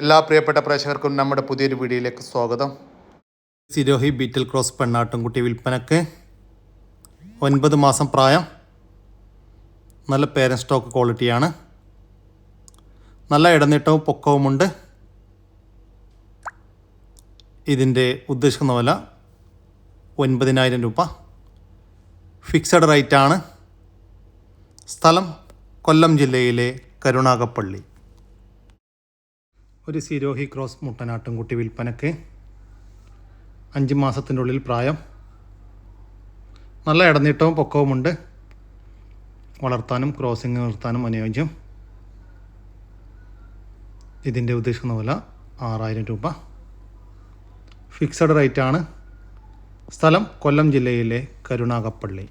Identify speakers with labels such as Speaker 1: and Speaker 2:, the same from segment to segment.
Speaker 1: എല്ലാ പ്രിയപ്പെട്ട പ്രേക്ഷകർക്കും നമ്മുടെ പുതിയൊരു വീഡിയോയിലേക്ക് സ്വാഗതം. സിരോഹി ബീറ്റൽ ക്രോസ് പെണ്ണാട്ടുംകുട്ടി വിൽപ്പനക്ക് ഒൻപത് മാസം പ്രായം. നല്ല പേരൻ സ്റ്റോക്ക് ക്വാളിറ്റിയാണ്. നല്ല ഇടനീട്ടവും പൊക്കവുമുണ്ട്. ഇതിന്റെ ഉദ്ദേശിക്കുന്ന വില ഒൻപതിനായിരം രൂപ. ഫിക്സഡ് റേറ്റാണ്. സ്ഥലം കൊല്ലം ജില്ലയിലെ കരുണാകപ്പള്ളി. ഒരു സിരോഹി ക്രോസ് മുട്ടനാട്ടുംകുട്ടി വിൽപ്പനക്ക്. അഞ്ച് മാസത്തിന്റെ ഉള്ളിൽ പ്രായം. നല്ല ഇടനീട്ടവും പൊക്കവുമുണ്ട്. വളർത്താനും ക്രോസിങ് നിർത്താനും അനുയോജ്യം. ഇതിന്റെ ഉദ്ദേശിക്കുന്ന വില ആറായിരം രൂപ. ഫിക്സഡ് റേറ്റാണ്. സ്ഥലം കൊല്ലം ജില്ലയിലെ കരുണാകപ്പള്ളി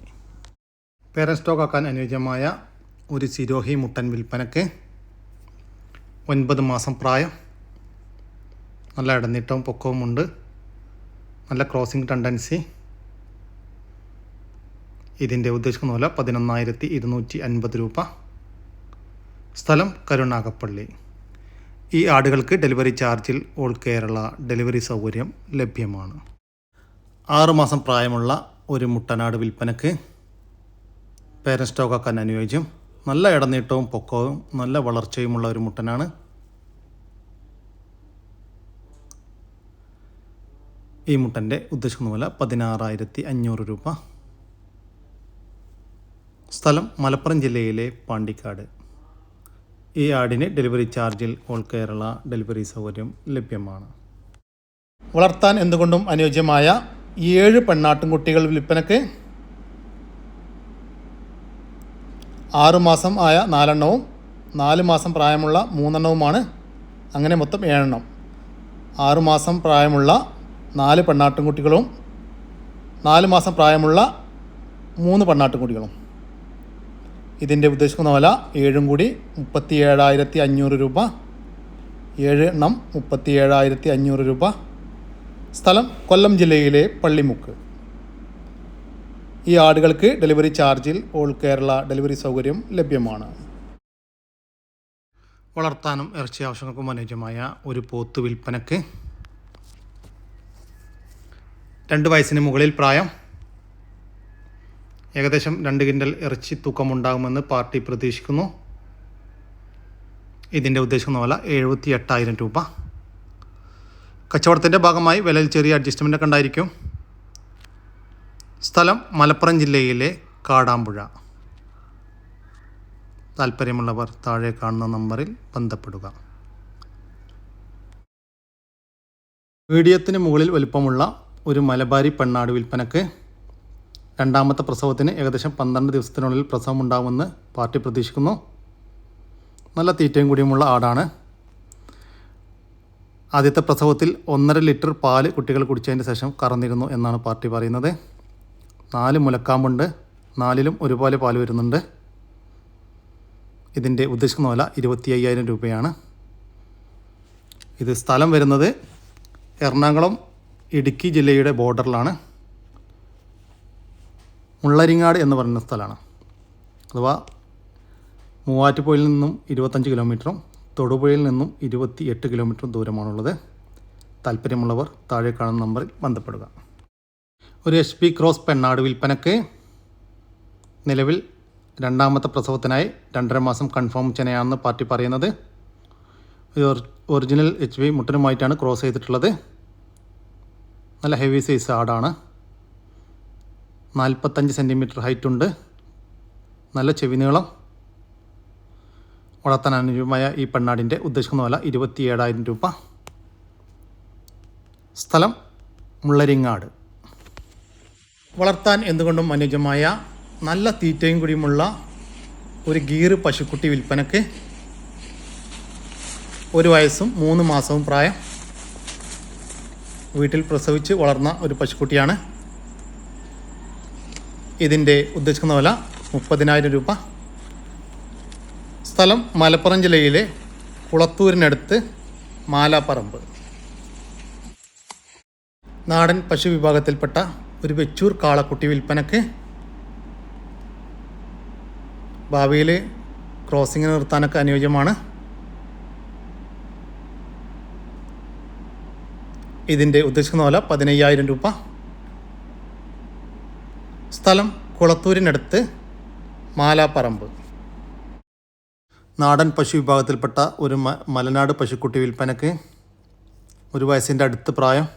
Speaker 1: പേരൻ സ്റ്റോക്ക് ആക്കാൻ അനുയോജ്യമായ ഒരു സിരോഹി മുട്ടൻ വിൽപ്പനക്ക് ഒൻപത് മാസം പ്രായം. നല്ല ഇടനീട്ടവും പൊക്കവുമുണ്ട് നല്ല ക്രോസിംഗ് ടെൻഡൻസി ഇതിന്റെ ഉദ്ദേശിക്കുന്ന വില പതിനൊന്നായിരത്തി ഇരുന്നൂറ്റി അൻപത് രൂപ. സ്ഥലം കരുണാകപ്പള്ളി. ഈ ആടുകൾക്ക് ഡെലിവറി ചാർജിൽ ഓൾ കേരള ഡെലിവറി സൗകര്യം ലഭ്യമാണ്. ആറുമാസം പ്രായമുള്ള ഒരു മുട്ടനാട് വിൽപ്പനക്ക് പേരൻസ് സ്റ്റോക്കാക്കാൻ അനുയോജ്യം. നല്ല ഇടനീട്ടവും പൊക്കവും നല്ല വളർച്ചയുമുള്ള ഒരു മുട്ടനാണ് ഈ മുട്ടന്റെ ഉദ്ദേശിക്കുന്ന വില പതിനാറായിരത്തി അഞ്ഞൂറ് രൂപ. സ്ഥലം മലപ്പുറം ജില്ലയിലെ പാണ്ടിക്കാട്. ഈ ആടിന് ഡെലിവറി ചാർജിൽ ഓൾ കേരള ഡെലിവറി സൗകര്യം ലഭ്യമാണ്. വളർത്താൻ എന്തുകൊണ്ടും അനുയോജ്യമായ ഏഴ് പെണ്ണാട്ടുംകുട്ടികൾ വിൽപ്പനക്ക് ആറുമാസം ആയ നാലെണ്ണവും നാല് മാസം പ്രായമുള്ള മൂന്നെണ്ണവുമാണ്. അങ്ങനെ മൊത്തം ഏഴെണ്ണം. ആറുമാസം പ്രായമുള്ള നാല് പെണ്ണാട്ടുംകുട്ടികളും നാല് മാസം പ്രായമുള്ള മൂന്ന് പെണ്ണാട്ടുംകുട്ടികളും. ഇതിന്റെ ഉദ്ദേശിക്കുന്ന വില ഏഴും കൂടി മുപ്പത്തി ഏഴായിരത്തി അഞ്ഞൂറ് രൂപ. ഏഴ് എണ്ണം മുപ്പത്തി ഏഴായിരത്തി അഞ്ഞൂറ് രൂപ. സ്ഥലം കൊല്ലം ജില്ലയിലെ പള്ളിമുക്ക്. ഈ ആടുകൾക്ക് ഡെലിവറി ചാർജിൽ ഓൾ കേരള ഡെലിവറി സൗകര്യം ലഭ്യമാണ്. വളർത്താനും ഇറച്ചി ആവശ്യങ്ങൾക്കും അനുയോജ്യമായ ഒരു പോത്ത് വിൽപ്പനക്ക് രണ്ട് വയസ്സിന് മുകളിൽ പ്രായം. ഏകദേശം രണ്ട് കിൻഡൽ ഇറച്ചി തൂക്കമുണ്ടാകുമെന്ന് പാർട്ടി പ്രതീക്ഷിക്കുന്നു. ഇതിന്റെ ഉദ്ദേശിക്കുന്ന വില എഴുപത്തി എട്ടായിരം രൂപ. കച്ചവടത്തിന്റെ ഭാഗമായി വിലയിൽ ചെറിയ അഡ്ജസ്റ്റ്മെന്റ് ഒക്കെ ഉണ്ടായിരിക്കും. സ്ഥലം മലപ്പുറം ജില്ലയിലെ കാടാമ്പുഴ. താല്പര്യമുള്ളവർ താഴെ കാണുന്ന നമ്പറിൽ ബന്ധപ്പെടുക. മീഡിയത്തിന് മുകളിൽ വലുപ്പമുള്ള ഒരു മലബാരി പെണ്ണാട് വിൽപ്പനക്ക് രണ്ടാമത്തെ പ്രസവത്തിന് ഏകദേശം പന്ത്രണ്ട് ദിവസത്തിനുള്ളിൽ പ്രസവം ഉണ്ടാകുമെന്ന് പാർട്ടി പ്രതീക്ഷിക്കുന്നു. നല്ല തീറ്റയും കൂടിയുമുള്ള ആടാണ്. ആദ്യത്തെ പ്രസവത്തിൽ ഒന്നര ലിറ്റർ പാൽ കുട്ടികൾ കുടിച്ചതിന് ശേഷം കറന്നിരുന്നു എന്നാണ് പാർട്ടി പറയുന്നത്. നാല് മുലക്കാമ്പുണ്ട്. നാലിലും ഒരുപോലെ പാൽ വരുന്നുണ്ട്. ഇതിന്റെ ഉദ്ദേശിക്കുന്ന വില ഇരുപത്തി അയ്യായിരം രൂപയാണ്. ഇത് സ്ഥലം വരുന്നത് എറണാകുളം ഇടുക്കി ജില്ലയുടെ ബോർഡറിലാണ് മുള്ളരിങ്ങാട് എന്ന് പറയുന്ന സ്ഥലമാണ്. അഥവാ മൂവാറ്റുപുഴയിൽ നിന്നും ഇരുപത്തഞ്ച് കിലോമീറ്ററും തൊടുപുഴയിൽ നിന്നും ഇരുപത്തി എട്ട് കിലോമീറ്ററും ദൂരമാണുള്ളത്. താല്പര്യമുള്ളവർ താഴെ കാണുന്ന നമ്പറിൽ ബന്ധപ്പെടുക. ഒരു എച്ച് പി ക്രോസ് പെണ്ണാട് വിൽപ്പനക്ക് നിലവിൽ രണ്ടാമത്തെ പ്രസവത്തിനായി രണ്ടര മാസം കൺഫേം ചെനയാണെന്ന് പാർട്ടി പറയുന്നത്. ഒരു ഒറിജിനൽ എച്ച് പി മുട്ടനുമായിട്ടാണ് ക്രോസ് ചെയ്തിട്ടുള്ളത്. നല്ല ഹെവി സൈസ് ആടാണ്. നാൽപ്പത്തഞ്ച് സെന്റിമീറ്റർ ഹൈറ്റ് ഉണ്ട്. നല്ല ചെവി നീളം. വളർത്താൻ അനുയോജ്യമായ ഈ പെണ്ണാടിന്റെ ഉദ്ദേശിക്കുന്ന വില ഇരുപത്തി ഏഴായിരം രൂപ. സ്ഥലം മുള്ളരിങ്ങാട്. വളർത്താൻ എന്തുകൊണ്ടും അനുയോജ്യമായ നല്ല തീറ്റയും കൂടിയുമുള്ള ഒരു ഗീർ പശുക്കുട്ടി വിൽപ്പനയ്ക്ക് ഒരു വയസ്സും മൂന്ന് മാസവും പ്രായം. വീട്ടിൽ പ്രസവിച്ച് വളർന്ന ഒരു പശുക്കുട്ടിയാണ്. ഇതിന്റെ ഉദ്ദേശിക്കുന്ന വില മുപ്പതിനായിരം രൂപ. സ്ഥലം മലപ്പുറം ജില്ലയിലെ കുളത്തൂരിനടുത്ത് മാലാപ്പറമ്പ്. നാടൻ പശു വിഭാഗത്തിൽപ്പെട്ട ഒരു വെച്ചൂർ കാളക്കുട്ടി വിൽപ്പനക്ക് ഭാവിയിൽ ക്രോസിംഗ് നിർത്താനൊക്കെ അനുയോജ്യമാണ്. ഇതിന്റെ ഉദ്ദേശിക്കുന്ന വില പതിനയ്യായിരം രൂപ. സ്ഥലം കുളത്തൂരിനടുത്ത് മാലാപ്പറമ്പ്. നാടൻ പശു വിഭാഗത്തിൽപ്പെട്ട ഒരു മലനാട് പശുക്കുട്ടി വിൽപ്പനക്ക് ഒരു വയസ്സിന്റെ അടുത്ത് പ്രായം.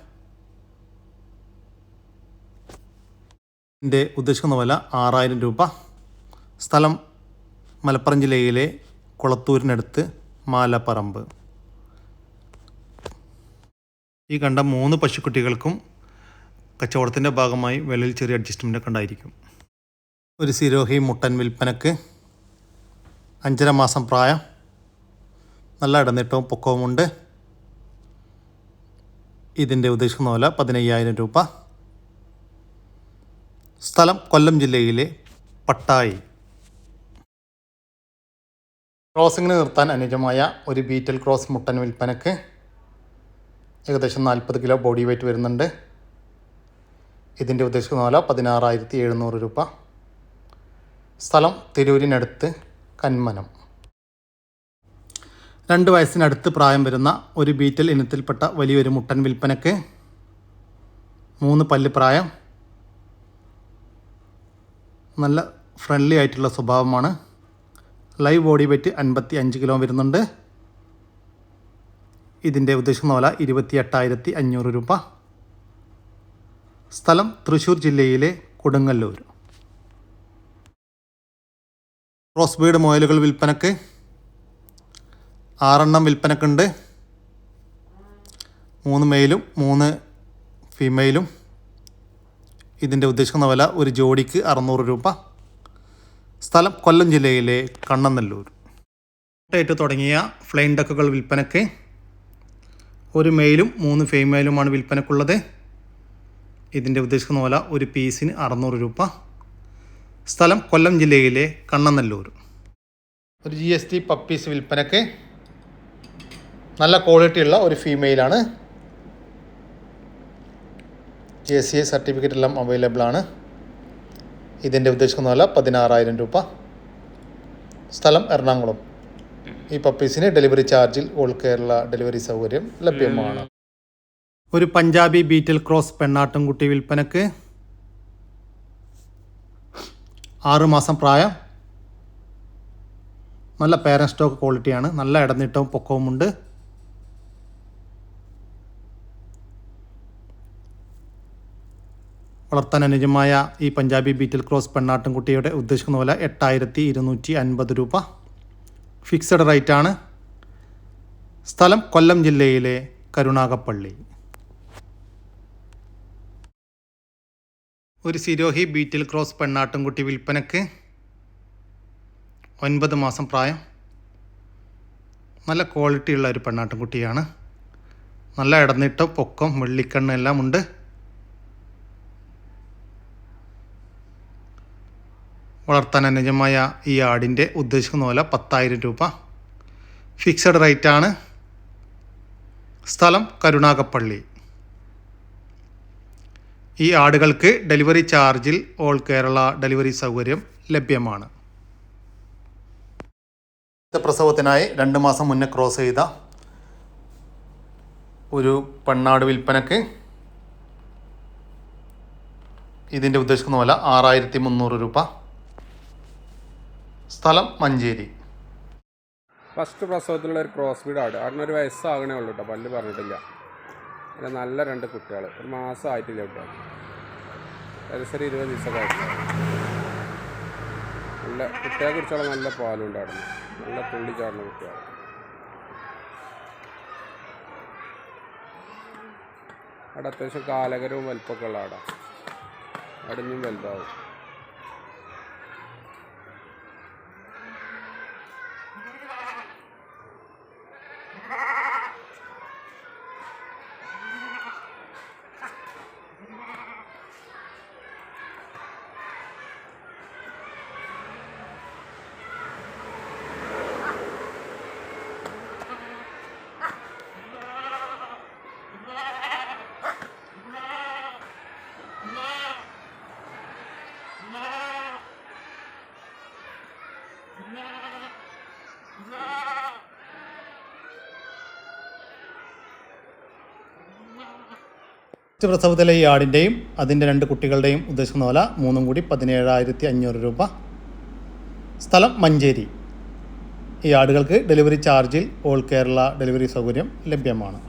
Speaker 1: എന്റെ ഉദ്ദേശിക്കുന്ന വില ആറായിരം രൂപ. സ്ഥലം മലപ്പുറം ജില്ലയിലെ കുളത്തൂരിനടുത്ത് മാലപ്പറമ്പ്. ഈ കണ്ട മൂന്ന് പശുക്കുട്ടികൾക്കും കച്ചവടത്തിന്റെ ഭാഗമായി വിലയിൽ ചെറിയ അഡ്ജസ്റ്റ്മെന്റ് ഉണ്ടായിരിക്കും. ഒരു സിരോഹി മുട്ടൻ വിൽപ്പനക്ക് അഞ്ചര മാസം പ്രായം. നല്ല ഇടനീട്ടവും പൊക്കവുമുണ്ട്. ഇതിന്റെ ഉദ്ദേശിക്കുന്ന പോലെ പതിനയ്യായിരം രൂപ. സ്ഥലം കൊല്ലം ജില്ലയിലെ പട്ടായി. ക്രോസിങ്ങിന് നിർത്താൻ അനുജമായ ഒരു ബീറ്റൽ ക്രോസ് മുട്ടൻ വിൽപ്പനക്ക് ഏകദേശം നാൽപ്പത് കിലോ ബോഡി വെയ്റ്റ് വരുന്നുണ്ട്. ഇതിന്റെ ഉദ്ദേശിക്കുന്ന വില പതിനാറായിരത്തി എഴുന്നൂറ് രൂപ. സ്ഥലം തിരൂരിനടുത്ത് കന്മനം. രണ്ട് വയസ്സിനടുത്ത് പ്രായം വരുന്ന ഒരു ബീറ്റൽ ഇനത്തിൽപ്പെട്ട വലിയൊരു മുട്ടൻ വിൽപ്പനക്ക് മൂന്ന് പല്ല് പ്രായം. നല്ല ഫ്രണ്ട്ലി ആയിട്ടുള്ള സ്വഭാവമാണ്. ലൈവ് ബോഡി വെയ്റ്റ് അൻപത്തി അഞ്ച് കിലോ വരുന്നുണ്ട്. ഇതിന്റെ ഉദ്ദേശിക്കുന്ന വില ഇരുപത്തി എട്ടായിരത്തി അഞ്ഞൂറ് രൂപ. സ്ഥലം തൃശ്ശൂർ ജില്ലയിലെ കൊടുങ്ങല്ലൂർ. ക്രോസ് ബീഡ് മുയലുകൾ വിൽപ്പനക്ക് ആറെണ്ണം വിൽപ്പനക്കുണ്ട്. മൂന്ന് മെയിലും മൂന്ന് ഫീമെയിലും. ഇതിന്റെ ഉദ്ദേശിക്കുന്ന വില ഒരു ജോഡിക്ക് അറുന്നൂറ് രൂപ. സ്ഥലം കൊല്ലം ജില്ലയിലെ കണ്ണനല്ലൂർ. ആയിട്ട് തുടങ്ങിയ ഫ്ലൈൻ ഡക്കുകൾ വിൽപ്പനക്ക് ഒരു മെയിലും മൂന്ന് ഫീമെയിലുമാണ് വിൽപ്പനക്കുള്ളത്. ഇതിന്റെ ഉദ്ദേശിക്കുന്ന പോലെ ഒരു പീസിന് അറുന്നൂറ് രൂപ. സ്ഥലം കൊല്ലം ജില്ലയിലെ കണ്ണനല്ലൂർ. ഒരു ജി എസ് ടി പപ്പീസ് വിൽപ്പനക്ക് നല്ല ക്വാളിറ്റിയുള്ള ഒരു ഫീമെയിലാണ് ജെ സി എ സർട്ടിഫിക്കറ്റ് എല്ലാം അവൈലബിൾ ആണ്. ഇതിന്റെ ഉദ്ദേശിക്കുന്ന വില പതിനാറായിരം രൂപ. സ്ഥലം എറണാകുളം. ഈ പപ്പീസിന് ഡെലിവറി ചാർജിൽ ഓൾ കേരള ഡെലിവറി സൗകര്യം ലഭ്യമാണ്. ഒരു പഞ്ചാബി ബീറ്റൽ ക്രോസ് പെണ്ണാട്ടുംകുട്ടി വിൽപ്പനക്ക് ആറുമാസം പ്രായം. നല്ല പേരൻ സ്റ്റോക്ക് ക്വാളിറ്റിയാണ് നല്ല ഇടനീട്ടവും പൊക്കവുമുണ്ട്. വളർത്താൻ അനുജമായ ഈ പഞ്ചാബി ബീറ്റൽ ക്രോസ് പെണ്ണാട്ടുംകുട്ടിയുടെ ഉദ്ദേശിക്കുന്ന പോലെ എട്ടായിരത്തി ഇരുന്നൂറ്റി അൻപത് രൂപ. ഫിക്സഡ് റേറ്റ് ആണ് സ്ഥലം കൊല്ലം ജില്ലയിലെ കരുണാകപ്പള്ളി ഒരു സിരോഹി ബീറ്റിൽ ക്രോസ് പെണ്ണാട്ടുംകുട്ടി വിൽപ്പനക്ക് ഒൻപത് മാസം പ്രായം. നല്ല ക്വാളിറ്റിയുള്ള ഒരു പെണ്ണാട്ടുംകുട്ടിയാണ്. നല്ല ഇടനീട്ടം പൊക്കം വെള്ളിക്കണ്ണ് എല്ലാം ഉണ്ട്. വളർത്താൻ അനുജമായ ഈ ആടിന്റെ ഉദ്ദേശിക്കുന്ന പോലെ പത്തായിരം രൂപ. ഫിക്സഡ് റേറ്റ് ആണ്. സ്ഥലം കരുണാകപ്പള്ളി ഈ ആടുകൾക്ക് ഡെലിവറി ചാർജിൽ ഓൾ കേരള ഡെലിവറി സൗകര്യം ലഭ്യമാണ്. പ്രസവത്തിനായി രണ്ട് മാസം മുന്നേ ക്രോസ് ചെയ്ത ഒരു പെണ്ണാട് വിൽപ്പനക്ക് ഇതിന്റെ ഉദ്ദേശിക്കുന്ന പോലെ ആറായിരത്തി മുന്നൂറ് രൂപ. സ്ഥലം മഞ്ചേരി.
Speaker 2: ഫസ്റ്റ് പ്രസവത്തിലുള്ള ഒരു ക്രോസ് വീടാണ് ആട് ഒരു വയസ്സാകണേ ഉള്ളൂ കേട്ടോ പല്ല് പറഞ്ഞിട്ടില്ല. പിന്നെ നല്ല രണ്ട് കുട്ടികൾ ഒരു മാസം ആയിട്ടില്ല കേട്ടോ ഏകദേശം ഇരുപത് ദിവസമൊക്കെ നല്ല കുട്ടിയെ കുറിച്ചുള്ള നല്ല പാലും ഉണ്ടായിരുന്നു. നല്ല തുള്ളി ചാടുന്ന കുട്ടികൾ അവിടെ അത്യാവശ്യം കാലകരവും വലുപ്പമൊക്കെ ഉള്ള ആടാ അടിഞ്ഞും വലുതാവും.
Speaker 1: ഫസ്റ്റ് പ്രസവത്തിലെ ഈ ആടിന്റെയും അതിന്റെ രണ്ട് കുട്ടികളുടെയും ഉദ്ദേശിക്കുന്ന വില മൂന്നും കൂടി പതിനേഴായിരത്തി അഞ്ഞൂറ് രൂപ. സ്ഥലം മഞ്ചേരി. ഈ ആടുകൾക്ക് ഡെലിവറി ചാർജിൽ ഓൾ കേരള ഡെലിവറി സൗകര്യം ലഭ്യമാണ്.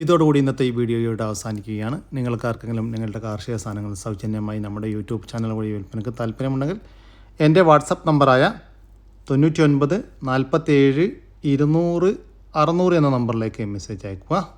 Speaker 1: ഇതോടുകൂടി ഇന്നത്തെ ഈ വീഡിയോയുടെ അവസാനിക്കുകയാണ്. നിങ്ങൾക്ക് ആർക്കെങ്കിലും നിങ്ങളുടെ കാർഷിക സാധനങ്ങൾ സൗജന്യമായി നമ്മുടെ യൂട്യൂബ് ചാനൽ വഴി വിൽപ്പനയ്ക്ക് താല്പര്യമുണ്ടെങ്കിൽ എന്റെ വാട്സപ്പ് നമ്പറായ തൊണ്ണൂറ്റി ഒൻപത് നാൽപ്പത്തേഴ് ഇരുന്നൂറ് അറുന്നൂറ് എന്ന നമ്പറിലേക്ക് മെസ്സേജ് അയക്കുക